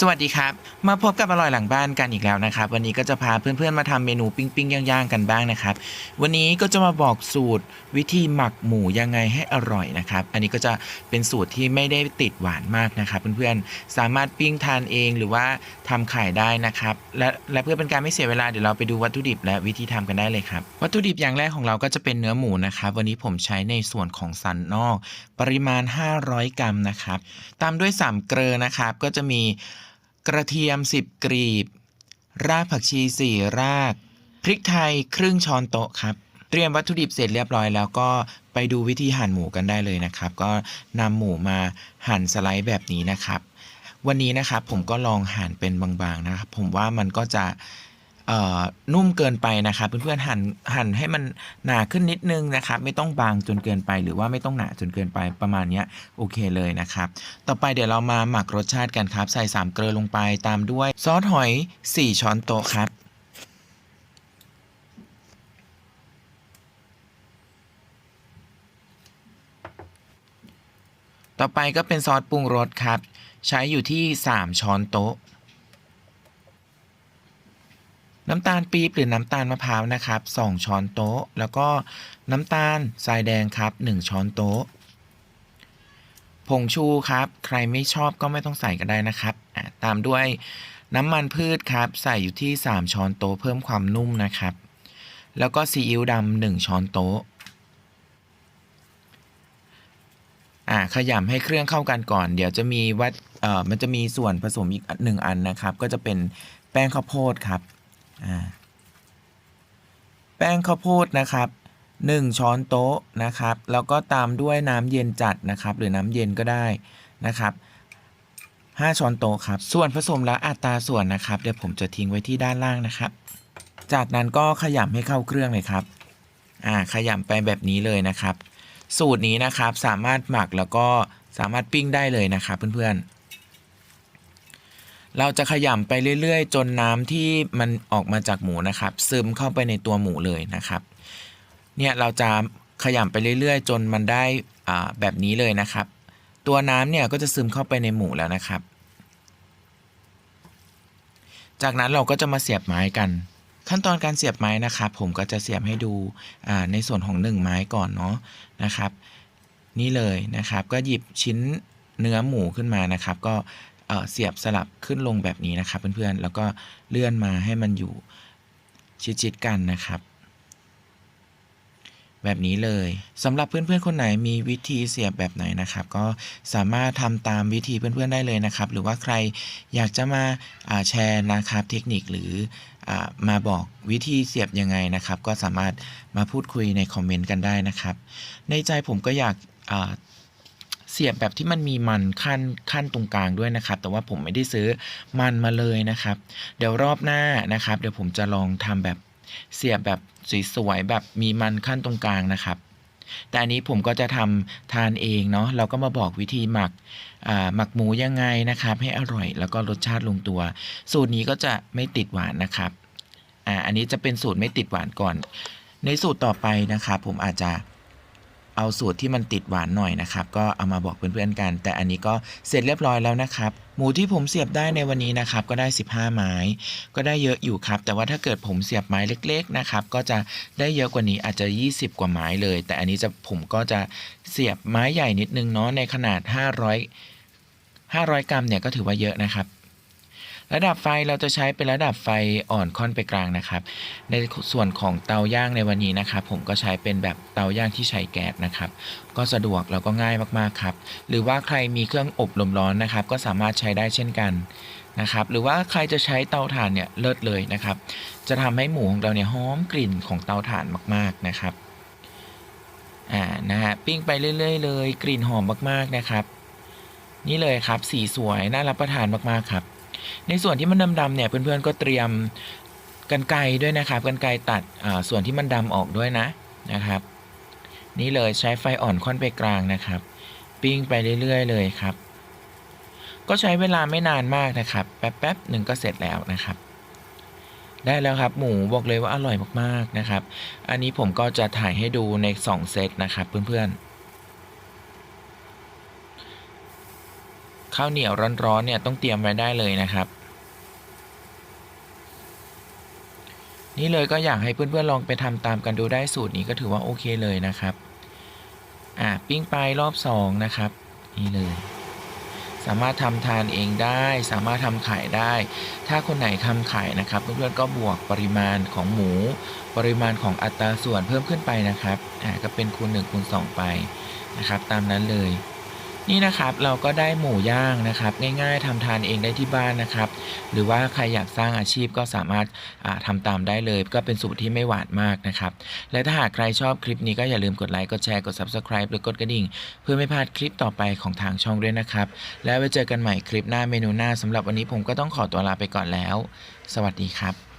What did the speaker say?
สวัสดีครับ มาพบกับอร่อยหลังบ้านกันอีกแล้วนะครับ วันนี้ก็จะพาเพื่อนๆมาทำเมนูปิ้งปิ้งๆย่างๆกันบ้างนะครับ วันนี้ก็จะมาบอกสูตรวิธีหมักหมูยังไงให้อร่อยนะครับ อันนี้ก็จะเป็นสูตรที่ไม่ได้ติดหวานมากนะครับ เพื่อนๆสามารถปิ้งทานเองหรือว่าทำขายได้นะครับ และและเพื่อเป็นการไม่เสียเวลาเดี๋ยวเราไปดูวัตถุดิบและวิธีทำกันได้เลยครับวัตถุดิบอย่างแรกของเราก็จะเป็นเนื้อหมูนะครับ วันนี้ผมใช้ในส่วนของสันนอก ปริมาณ 500 กรัมนะครับ ตามด้วย3เกลือนะครับก็จะมี กระเทียม 10 กรีบ รากผักชี 4 ราก พริกไทยครึ่งช้อนโต๊ะครับ เตรียมวัตถุดิบเสร็จเรียบร้อยแล้วก็ไปดูวิธีหั่นหมูกันได้เลยนะครับ ก็นำหมูมาหั่นสไลด์แบบนี้นะครับ วันนี้นะครับผมก็ลองหั่นเป็นบางๆนะครับ ผมว่ามันก็จะ นุ่มเกินไปนะครับเพื่อนๆหั่นหั่นให้มันหนาขึ้นนิดนึงนะครับ ไม่ต้องบางจนเกินไป หรือว่าไม่ต้องหนาจนเกินไปประมาณนี้โอเคเลยนะครับ ต่อไปเดี๋ยวเรามาหมักรสชาติกันครับ ใส่3เกลือลงไปตามด้วยซอสหอย 4 ช้อนโต๊ะครับต่อไปก็เป็นซอสปรุงรสครับ ใช้อยู่ที่ 3 ช้อนโต๊ะ น้ำตาลปี๊บหรือน้ำตาลมะพร้าวนะครับ 2 ช้อนโต๊ะ แล้วก็น้ำตาลทรายแดงครับ 1 ช้อนโต๊ะ ผงชูครับ ใครไม่ชอบก็ไม่ต้องใส่ก็ได้นะครับตามด้วยน้ำมันพืชครับ ใส่อยู่ที่ 3 ช้อนโต๊ะเพิ่มความนุ่มนะครับ แล้วก็ซีอิ๊วดำหนึ่งช้อนโต๊ะอ่าขยำให้เครื่องเข้ากันก่อน เดี๋ยวจะมีวัดเอ่อมันจะมีส่วนผสมอีกหนึ่งอันนะครับ ก็จะเป็นแป้งข้าวโพดครับ แป้งข้าวโพดนะครับหนึ่งช้อนโต๊ะนะครับ แล้วก็ตามด้วยน้ำเย็นจัดนะครับ หรือน้ำเย็นก็ได้นะครับห้าช้อนโต๊ะครับ ส่วนผสมและอัตราส่วนนะครับ เดี๋ยวผมจะทิ้งไว้ที่ด้านล่างนะครับ จากนั้นก็ขยำให้เข้าเครื่องเลยครับ อ่า ขยำไปแบบนี้เลยนะครับ สูตรนี้นะครับ สามารถหมักแล้วก็สามารถปิ้งได้เลยนะครับเพื่อนๆ เราจะขยำไปเรื่อยๆ จนน้ำที่มันออกมาจากหมูนะครับ ซึมเข้าไปในตัวหมูเลยนะครับ เนี่ยเราจะขยำไปเรื่อยๆ จนมันได้อ่าแบบนี้เลยนะครับ ตัวน้ำเนี่ยก็จะซึมเข้าไปในหมูแล้วนะครับ จากนั้นเราก็จะมาเสียบไม้กัน ขั้นตอนการเสียบไม้นะครับ ผมก็จะเสียบให้ดูอ่าในส่วนของหนึ่งไม้ก่อนเนาะนะครับ นี่เลยนะครับ ก็หยิบชิ้นเนื้อหมูขึ้นมานะครับ ก็ เสียบสลับขึ้นลงแบบนี้นะครับเพื่อนๆ แล้วก็เลื่อนมาให้มันอยู่ชิดๆกันนะครับ แบบนี้เลยสำหรับเพื่อนๆคนไหนมีวิธีเสียบแบบไหนนะครับ ก็สามารถทำตามวิธีเพื่อนๆได้เลยนะครับ หรือว่าใครอยากจะมาาแชร์นะครับเทคนิคหรืออมาบอกวิธีเสียบยังไงนะครับ ก็สามารถมาพูดคุยในคอมเมนต์กันได้นะครับ ในใจผมก็อยากา เสียบแบบที่มันมีมันขั้นขั้นตรงกลางด้วยนะครับ แต่ว่าผมไม่ได้ซื้อมันมาเลยนะครับ เดี๋ยวรอบหน้านะครับ เดี๋ยวผมจะลองทำแบบเสียบแบบสวยๆแบบมีมันขั้นตรงกลางนะครับ แต่อันนี้ผมก็จะทำทานเองเนาะเราก็มาบอกวิธีหมักหมักหมูยังไงนะครับ ให้อร่อยแล้วก็รสชาติลงตัว สูตรนี้ก็จะไม่ติดหวานนะครับอ่าอันนี้จะเป็นสูตรไม่ติดหวานก่อน ในสูตรต่อไปนะครับ ผมอาจจะ เอาสูตรที่มันติดหวานหน่อยนะครับ ก็เอามาบอกเพื่อนๆกัน แต่อันนี้ก็เสร็จเรียบร้อยแล้วนะครับ หมูที่ผมเสียบได้ในวันนี้นะครับ ก็ได้ 15 ไม้ ก็ได้เยอะอยู่ครับ แต่ว่าถ้าเกิดผมเสียบไม้เล็ก ๆนะครับ ก็จะได้เยอะกว่านี้อาจจะ 20 กว่าไม้เลย แต่อันนี้จะผมก็จะเสียบไม้ใหญ่นิดนึงเนาะในขนาด 500 500 กรัมเนี่ยก็ถือว่าเยอะนะครับ ระดับไฟเราจะใช้เป็นระดับไฟอ่อนค่อนไปกลางนะครับ ในส่วนของเตาย่างในวันนี้นะครับ ผมก็ใช้เป็นแบบเตาย่างที่ใช้แก๊สนะครับ ก็สะดวกแล้วก็ง่ายมากๆครับ หรือว่าใครมีเครื่องอบลมร้อนนะครับ ก็สามารถใช้ได้เช่นกันนะครับ หรือว่าใครจะใช้เตาถ่านเนี่ยเลิศเลยนะครับ จะทำให้หมูของเราเนี่ยหอมกลิ่นของเตาถ่านมากๆนะครับอ่านะฮะปิ้งไปเรื่อยๆเลย กลิ่นหอมมากๆนะครับ นี่เลยครับสีสวยน่ารับประทานมากๆครับ ในส่วนที่มันดำๆเนี่ยเพื่อนๆก็เตรียมกันไกรด้วยนะครับกันไกรตัดส่วนที่มันดำออกด้วยนะนะครับ นี่เลยใช้ไฟอ่อนค่อนไปกลางนะครับ ปิ้งไปเรื่อยๆ เลยครับ ก็ใช้เวลาไม่นานมากนะครับ แป๊บๆหนึ่งก็เสร็จแล้วนะครับ ได้แล้วครับหมูบอกเลยว่าอร่อยมากๆนะครับ อันนี้ผมก็จะถ่ายให้ดูใน 2 เซตนะครับเพื่อนๆ ข้าวเหนียวร้อนๆเนี่ยต้องเตรียมไว้ได้เลยนะครับ นี่เลยก็อยากให้เพื่อนๆลองไปทำตามกันดูได้สูตรนี้ก็ถือว่าโอเคเลยนะครับอ่าปิ้งไปรอบสองนะครับนี่เลยสามารถทำทานเองได้ สามารถทำขายได้ ถ้าคนไหนทำขายนะครับ เพื่อนๆก็บวกปริมาณของหมู ปริมาณของอัตราส่วนเพิ่มขึ้นไปนะครับอ่าก็เป็นคูณ1คูณ2ไปนะครับ ตามนั้นเลย นี่นะครับเราก็ได้หมูย่างนะครับ ง่ายๆทำทานเองได้ที่บ้านนะครับ หรือว่าใครอยากสร้างอาชีพก็สามารถอ่าทำตามได้เลย ก็เป็นสูตรที่ไม่หวานมากนะครับ และถ้าหากใครชอบคลิปนี้ก็อย่าลืมกดไลค์กดแชร์กด Subscribe หรือกดกระดิ่ง เพื่อไม่พลาดคลิปต่อไปของทางช่องด้วยนะครับ แล้วไว้เจอกันใหม่คลิปหน้าเมนูหน้าสำหรับวันนี้ผมก็ต้องขอตัวลาไปก่อนแล้ว สวัสดีครับ